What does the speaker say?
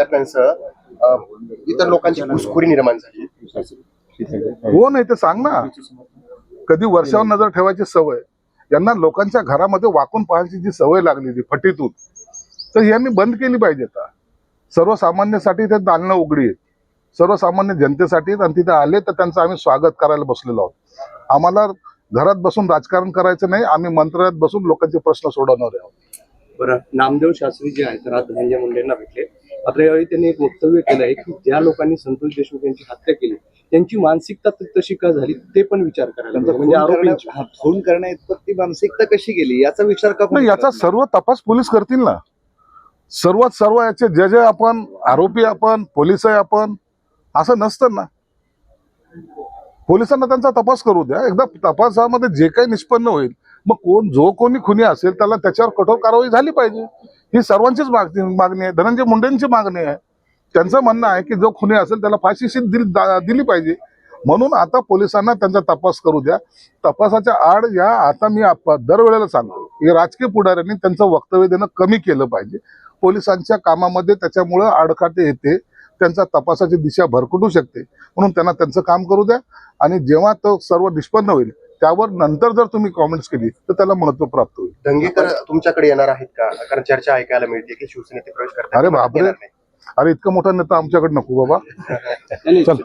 विद्यार्थ्यांसह इतर लोकांची घुसखोरी निर्माण झाली. हो नाही ते सांग ना. कधी वर्षावर नजर ठेवायची सवय. यांना लोकांच्या घरामध्ये वाकून पाहायची जी सवय लागलेली फटीतून तर ही यांनी बंद केली पाहिजे आता. सर्वसामान्यासाठी ते दालनं उघडी सर्वसामान्य जनतेसाठी आणि तिथे आले तर त्यांचं आम्ही स्वागत करायला बसलेलो आहोत. आम्हाला घरात बसून राजकारण करायचं नाही आम्ही मंत्रालयात बसून लोकांचे प्रश्न सोडवणार आहोत. बरं नामदेव शास्त्री जे आहेत राज धनंजय मुंडेंना भेटले. मात्र यावेळी त्यांनी एक वक्तव्य केलं आहे की ज्या लोकांनी संतोष देशमुख यांची हत्या केली त्यांची मानसिकता तशी का झाली ते पण विचार करायला. म्हणजे खून करण्या- हा, इतपत ती मानसिकता कशी गेली याचा विचार का याचा? सर्व तपास पोलीस करतील ना सर्वात सर्व याचे जे जे आपण आरोपी आपण पोलीस आहे आपण असं नसतं ना पोलिसांना त्यांचा तपास करू द्या एकदा तपासामध्ये जे काही निष्पन्न होईल मग कोण जो कोणी खुनी असेल त्याला त्याच्यावर कठोर कारवाई झाली पाहिजे ही सर्वांचीच मागणी मागणी आहे. धनंजय मुंडेंची मागणी आहे. त्यांचं म्हणणं आहे की जो खुने असेल त्याला फाशीशी दिली दा- दिली पाहिजे. म्हणून आता पोलिसांना त्यांचा तपास करू द्या. तपासाच्या आड या. आता मी आप- दरवेळेला सांगतो. की राजकीय पुढाऱ्यांनी त्यांचं वक्तव्य देणं कमी केलं पाहिजे. पोलिसांच्या कामामध्ये त्याच्यामुळं आडकाटे येते. त्यांचा तपासाची दिशा भरकटू शकते. म्हणून त्यांना त्यांचं काम करू द्या. आणि जेव्हा तो सर्व निष्पन्न होईल त्यावर नंतर जर तुम्ही कॉमेंट्स केली तर त्याला महत्त्व प्राप्त होईल. दंगेकर तुमच्याकडे येणार आहेत का? कारण चर्चा ऐकायला मिळते की शिवसेनेत ते प्रवेश करतात अरे बापरे. अरे इतका मोठा नेता आमच्याकडे नको बाबा. चल.